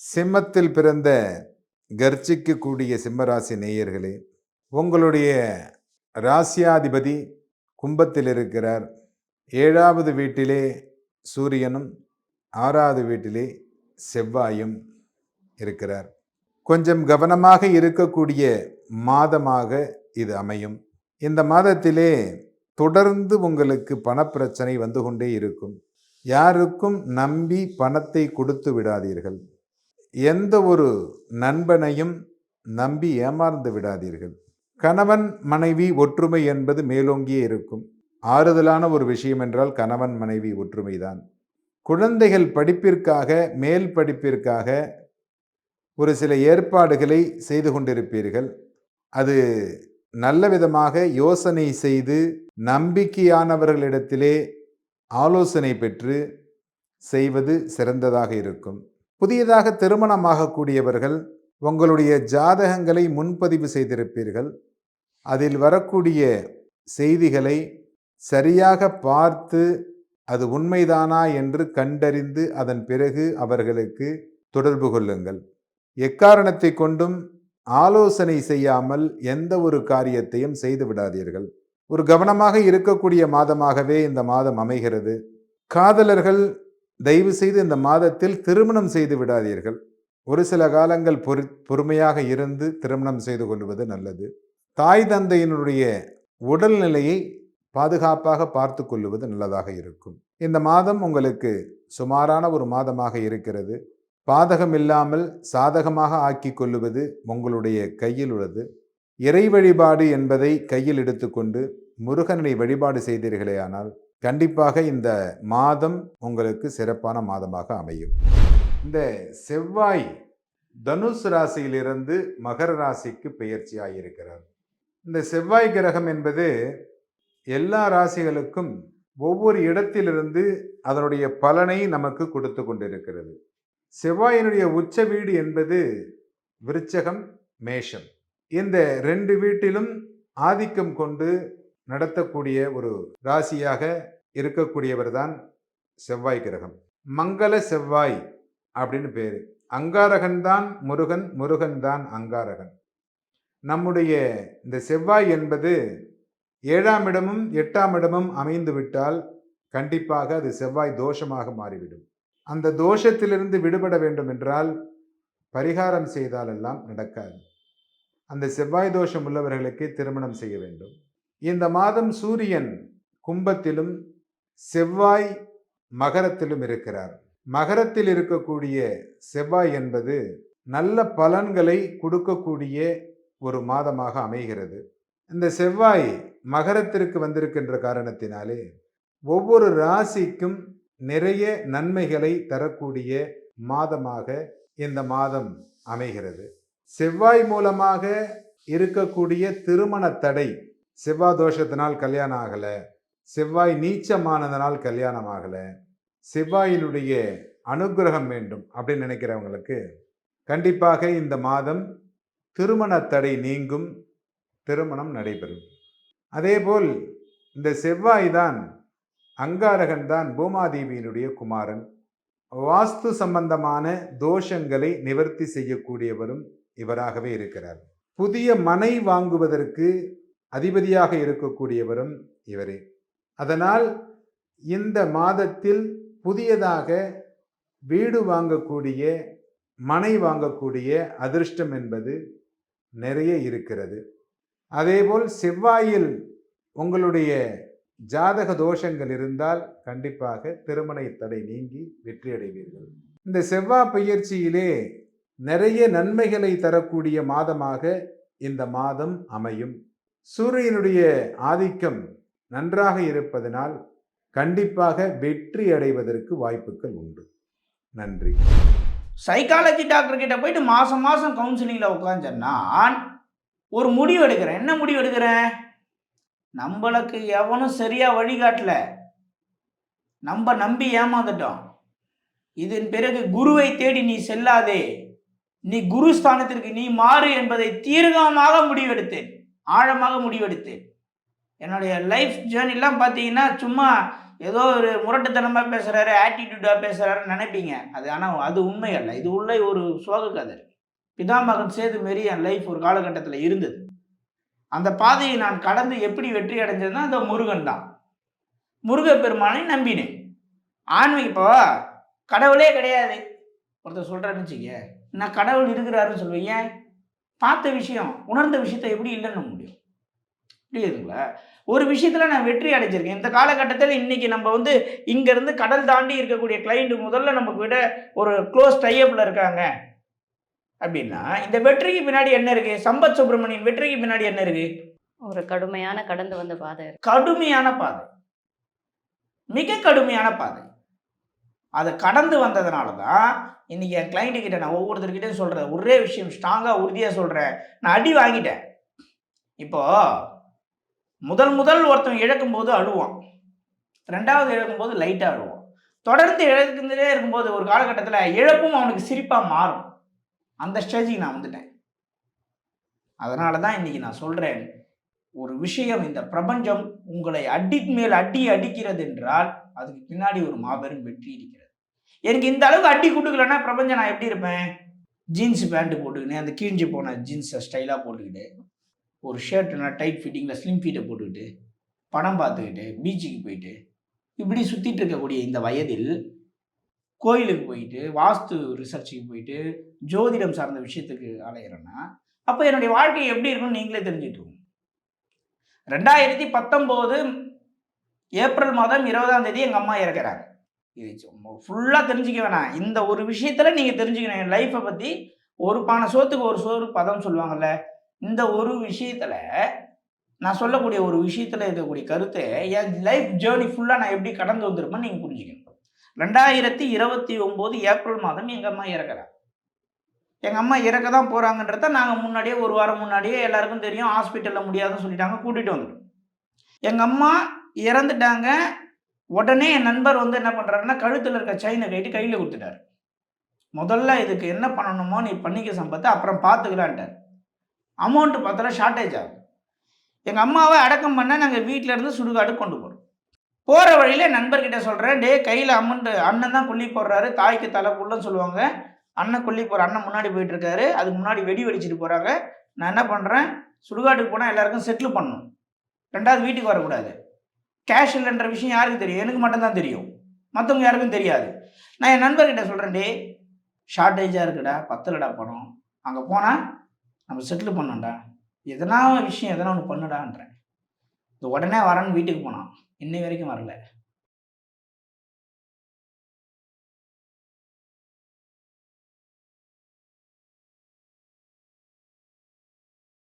சிம்மத்தில் பிறந்த கர்ச்சிக்கக்கூடிய சிம்மராசி நேயர்களே உங்களுடைய ராசியாதிபதி கும்பத்தில் இருக்கிறார். ஏழாவது வீட்டிலே சூரியனும் ஆறாவது வீட்டிலே செவ்வாயும் இருக்கிறார். கொஞ்சம் கவனமாக இருக்கக்கூடிய மாதமாக இது அமையும். இந்த மாதத்திலே தொடர்ந்து உங்களுக்கு பணப்பிரச்சனை வந்து கொண்டே இருக்கும். யாருக்கும் நம்பி பணத்தை கொடுத்து விடாதீர்கள். எந்த ஒரு நண்பனையும் நம்பி ஏமாந்து விடாதீர்கள். கணவன் மனைவி ஒற்றுமை என்பது மேலோங்கியே இருக்கும். ஆறுதலான ஒரு விஷயம் என்றால் கணவன் மனைவி ஒற்றுமைதான். குழந்தைகள் படிப்பிற்காக மேல் படிப்பிற்காக ஒரு சில ஏற்பாடுகளை செய்து கொண்டிருப்பீர்கள். அது நல்ல விதமாக யோசனை செய்து நம்பிக்கையானவர்களிடத்திலே ஆலோசனை பெற்று செய்வது சிறந்ததாக இருக்கும். புதியதாக திருமணமாகக்கூடியவர்கள் உங்களுடைய ஜாதகங்களை முன்பதிவு செய்திருப்பீர்கள். அதில் வரக்கூடிய செய்திகளை சரியாக பார்த்து அது உண்மைதானா என்று கண்டறிந்து அதன் பிறகு அவர்களுக்கு தொடர்பு கொள்ளுங்கள். எக்காரணத்தை கொண்டும் ஆலோசனை செய்யாமல் எந்த ஒரு காரியத்தையும் செய்து விடாதீர்கள். ஒரு கவனமாக இருக்கக்கூடிய மாதமாகவே இந்த மாதம் அமைகிறது. காதலர்கள் தயவு செய்து இந்த மாதத்தில் திருமணம் செய்து விடாதீர்கள். ஒரு சில காலங்கள் பொறு பொறுமையாக இருந்து திருமணம் செய்து கொள்வது நல்லது. தாய் தந்தையினுடைய உடல்நிலையை பாதுகாப்பாக பார்த்து கொள்வது நல்லதாக இருக்கும். இந்த மாதம் உங்களுக்கு சுமாரான ஒரு மாதமாக இருக்கிறது. பாதகம் இல்லாமல் சாதகமாக ஆக்கி கொள்ளுவது உங்களுடைய கையில் உள்ளது. இறை வழிபாடு என்பதை கையில் எடுத்துக்கொண்டு முருகனை வழிபாடு செய்தீர்களே ஆனால் கண்டிப்பாக இந்த மாதம் உங்களுக்கு சிறப்பான மாதமாக அமையும். இந்த செவ்வாய் தனுஷ் ராசியிலிருந்து மகர ராசிக்கு பெயர்ச்சியாக இருக்கிறார் இந்த செவ்வாய் கிரகம் என்பது எல்லா ராசிகளுக்கும் ஒவ்வொரு இடத்திலிருந்து அதனுடைய பலனை நமக்கு கொடுத்து கொண்டிருக்கிறது. செவ்வாயினுடைய உச்ச வீடு என்பது விருச்சகம் மேஷம். இந்த ரெண்டு வீட்டிலும் ஆதிக்கம் கொண்டு நடத்தக்கூடிய ஒரு ராசியாக இருக்கக்கூடியவர் தான் செவ்வாய் கிரகம். மங்கள செவ்வாய் அப்படின்னு பேர். அங்காரகன் தான் முருகன் முருகன் தான் அங்காரகன். நம்முடைய இந்த செவ்வாய் என்பது ஏழாம் இடமும் எட்டாம் இடமும் அமைந்து விட்டால் கண்டிப்பாக அது செவ்வாய் தோஷமாக மாறிவிடும். அந்த தோஷத்திலிருந்து விடுபட வேண்டும் என்றால் பரிகாரம் செய்தாலெல்லாம் நடக்காது. அந்த செவ்வாய் தோஷம் உள்ளவர்களுக்கு திருமணம் செய்ய வேண்டும். இந்த மாதம் சூரியன் கும்பத்திலும் செவ்வாய் மகரத்திலும் இருக்கிறார். மகரத்தில் இருக்கக்கூடிய செவ்வாய் என்பது நல்ல பலன்களை கொடுக்கக்கூடிய ஒரு மாதமாக அமைகிறது. இந்த செவ்வாய் மகரத்திற்கு வந்திருக்கின்ற காரணத்தினாலே ஒவ்வொரு ராசிக்கும் நிறைய நன்மைகளை தரக்கூடிய மாதமாக இந்த மாதம் அமைகிறது. செவ்வாய் மூலமாக இருக்கக்கூடிய திருமண தடை செவ்வாய் தோஷத்தினால் கல்யாணம் ஆகலை. செவ்வாய் நீச்சமானதனால் கல்யாணம் ஆகலை. செவ்வாயினுடைய அனுகிரகம் வேண்டும் அப்படின்னு நினைக்கிறவங்களுக்கு கண்டிப்பாக இந்த மாதம் திருமண தடை நீங்கும். திருமணம் நடைபெறும். அதேபோல் இந்த செவ்வாய் தான் அங்காரகன் தான் பூமாதேவியினுடைய குமாரன். வாஸ்து சம்பந்தமான தோஷங்களை நிவர்த்தி செய்யக்கூடியவரும் இவராகவே இருக்கிறார். புதிய மனை வாங்குவதற்கு அதிபதியாக இருக்கக்கூடியவரும் இவரே. அதனால் இந்த மாதத்தில் புதியதாக வீடு வாங்கக்கூடிய மனை வாங்கக்கூடிய அதிர்ஷ்டம் என்பது நிறைய இருக்கிறது. அதேபோல் செவ்வாயில் உங்களுடைய ஜாதக தோஷங்கள் இருந்தால் கண்டிப்பாக திருமண தடை நீங்கி வெற்றியடைவீர்கள் இந்த செவ்வாய் பயிற்சியிலே நிறைய நன்மைகளை தரக்கூடிய மாதமாக இந்த மாதம் அமையும். சூரியனுடைய ஆதிக்கம் நன்றாக இருப்பதனால் கண்டிப்பாக வெற்றி அடைவதற்கு வாய்ப்புகள் உண்டு. நன்றி. சைக்காலஜி டாக்டர் கிட்ட போயிட்டு மாசம் மாசம் கவுன்சிலிங்ல நான் ஒரு முடிவு எடுக்கிறேன். என்ன முடிவு எடுக்கிறேன்? நம்மளுக்கு எவனும் சரியா வழிகாட்டல நம்ம நம்பி ஏமாந்துட்டோம். இதன் பிறகு குருவை தேடி நீ செல்லாதே. நீ குரு ஸ்தானத்திற்கு நீ மாறு என்பதை தீர்க்கமாக முடிவெடுத்தேன். ஆழமாக முடிவெடுத்தேன். என்னுடைய லைஃப் ஜேர்னிலாம் பார்த்தீங்கன்னா சும்மா ஏதோ ஒரு முரட்டுத்தனமாக பேசுகிறாரு ஆட்டிடியூடாக பேசுகிறாருன்னு நினைப்பீங்க. அது ஆனால் அது உண்மை அல்ல இது உள்ள ஒரு சோக கதை. பிதாமகன் சேது மாரி என் லைஃப் ஒரு காலகட்டத்தில் இருந்தது. அந்த பாதையை நான் கடந்து எப்படி வெற்றி அடைஞ்சதுன்னா அந்த முருகன் தான். முருகப்பெருமானை நம்பினேன். ஆன்மீக இப்போ கடவுளே கிடையாது. ஒருத்தர் சொல்கிறாருன்னு வச்சுக்க நான் கடவுள் இருக்கிறாருன்னு சொல்லுவேன் ஏன் பார்த்த விஷயம் உணர்ந்த விஷயத்தை எப்படி இல்லைன்னு முடியும். புரியுதுங்களா? ஒரு விஷயத்தில் நான் வெற்றி அடைஞ்சிருக்கேன். இந்த காலகட்டத்தில் இன்னைக்கு நம்ம வந்து இங்கேருந்து கடல் தாண்டி இருக்கக்கூடிய கிளைண்ட் முதல்ல நமக்கு விட ஒரு க்ளோஸ் டைப்பில் இருக்காங்க. அப்படின்னா இந்த வெற்றிக்கு பின்னாடி என்ன இருக்கு? சம்பத் சுப்பிரமணியன் வெற்றிக்கு பின்னாடி என்ன இருக்கு? ஒரு கடுமையான கடந்து வந்த பாதை கடுமையான பாதை. மிக கடுமையான பாதை. அதை கடந்து வந்ததுனால தான் இன்னைக்கு என் கிளைண்ட்டுக்கிட்ட நான் ஒவ்வொருத்தர்கிட்டையும் சொல்கிறேன் ஒரே விஷயம் ஸ்ட்ராங்காக உறுதியாக சொல்கிறேன் நான் அடி வாங்கிட்டேன். இப்போ முதல் முதல் ஒருத்தன் இழக்கும்போது அழுவான். ரெண்டாவது இழக்கும்போது லைட்டாக அழுவான். தொடர்ந்து இழக்குந்துட்டே இருக்கும்போது ஒரு காலகட்டத்தில் இழப்பும் அவனுக்கு சிரிப்பாக மாறும். அந்த ஸ்டேஜுக்கு நான் வந்துட்டேன். அதனால தான் இன்னைக்கு நான் சொல்கிறேன் ஒரு விஷயம் இந்த பிரபஞ்சம் உங்களை அடி மேல் அடி அடிக்கிறது என்றால் அதுக்கு பின்னாடி ஒரு மாபெரும் வெற்றி இருக்கிறது. எனக்கு இந்த அளவுக்கு அடி கொடுக்கலன்னா பிரபஞ்சம் நான் எப்படி இருப்பேன்? ஜீன்ஸ் பேண்ட்டு போட்டுக்கினேன் அந்த கிழிஞ்சு போன ஜீன்ஸை ஸ்டைலாக போட்டுக்கிட்டு ஒரு ஷர்ட்னா டைட் ஃபிட்டிங்கில் ஸ்லிம் ஃபீட்டை போட்டுக்கிட்டு படம் பார்த்துக்கிட்டு பீச்சுக்கு போயிட்டு இப்படி சுற்றிட்டு இருக்கக்கூடிய இந்த வயதில் கோயிலுக்கு போயிட்டு வாஸ்து ரிசர்ச்சுக்கு போயிட்டு ஜோதிடம் சார்ந்த விஷயத்துக்கு அலையிறேன்னா அப்போ என்னுடைய வாழ்க்கை எப்படி இருக்கும்னு நீங்களே தெரிஞ்சுட்டு ரெண்டாயிரத்தி பத்தொம்போது ஏப்ரல் மாதம் இருபதாம் தேதி எங்கள் அம்மா இறக்குறாங்க. இது ஃபுல்லாக தெரிஞ்சுக்க வேணாம். இந்த ஒரு விஷயத்தில் நீங்கள் தெரிஞ்சுக்கணும். என் லைஃப்பை பற்றி ஒரு பானை சோத்துக்கு ஒரு சோறு பதம் சொல்லுவாங்கல்ல இந்த ஒரு விஷயத்தில் நான் சொல்லக்கூடிய ஒரு விஷயத்தில் இருக்கக்கூடிய கருத்தை என் லைஃப் ஜேர்னி ஃபுல்லாக நான் எப்படி கடந்து வந்திருப்பேன்னு நீங்கள் புரிஞ்சுக்கணும். ரெண்டாயிரத்தி இருபத்தி ஒம்பது ஏப்ரல் மாதம் எங்கள் அம்மா இறக்குறாங்க எங்கள் அம்மா இறக்க தான் போகிறாங்கன்றத நாங்கள் முன்னாடியே ஒரு வாரம் முன்னாடியே எல்லாருக்கும் தெரியும். ஹாஸ்பிட்டலில் முடியாதுன்னு சொல்லிட்டாங்க கூட்டிகிட்டு வந்துடும் எங்கள் அம்மா இறந்துட்டாங்க. உடனே என் நண்பர் வந்து என்ன பண்ணுறாருன்னா கழுத்தில் இருக்க செயினை கட்டி கையில் கொடுத்துட்டாரு. முதல்ல இதுக்கு என்ன பண்ணணுமோ நீ பண்ணிக்க சம்பத்தை அப்புறம் பார்த்துக்கலான்ட்டார் அமௌண்ட்டு பார்த்தா ஷார்ட்டேஜ் ஆகும் எங்கள் அம்மாவை அடக்கம் பண்ண நாங்கள் வீட்டில் இருந்து சுடுகாடு கொண்டு போகிறோம் போகிற வழியில் நண்பர்கிட்ட சொல்கிறேன் டே கையில் அமௌண்ட்டு அண்ணன் தான் கொல்லி போடுறாரு தாய்க்கு தலை புள்ளன்னு சொல்லுவாங்க. அண்ணன் கொல்லி போகிற அண்ணன் முன்னாடி போயிட்டுருக்காரு அதுக்கு முன்னாடி வெடி வெடிச்சிட்டு போகிறாங்க நான் என்ன பண்ணுறேன் சுடுகாட்டுக்கு போனால் எல்லாருக்கும் செட்டில் பண்ணணும். ரெண்டாவது வீட்டுக்கு வரக்கூடாது. கேஷ் இல்லைன்ற விஷயம் யாருக்கு தெரியும்? எனக்கு மட்டும்தான் தெரியும். மற்றவங்க யாருக்கும் தெரியாது. நான் என் நண்பர்கிட்ட சொல்கிறேன் டே ஷார்ட்டேஜாக இருக்குடா பத்தலடா பணம். அங்கே போனால் நம்ம செட்டில் பண்ணோம்டா எதனா விஷயம் எதனா ஒன்று பண்ணுடான்றேன். இது உடனே வரேன்னு வீட்டுக்கு போனான். இன்னை வரைக்கும் வரல.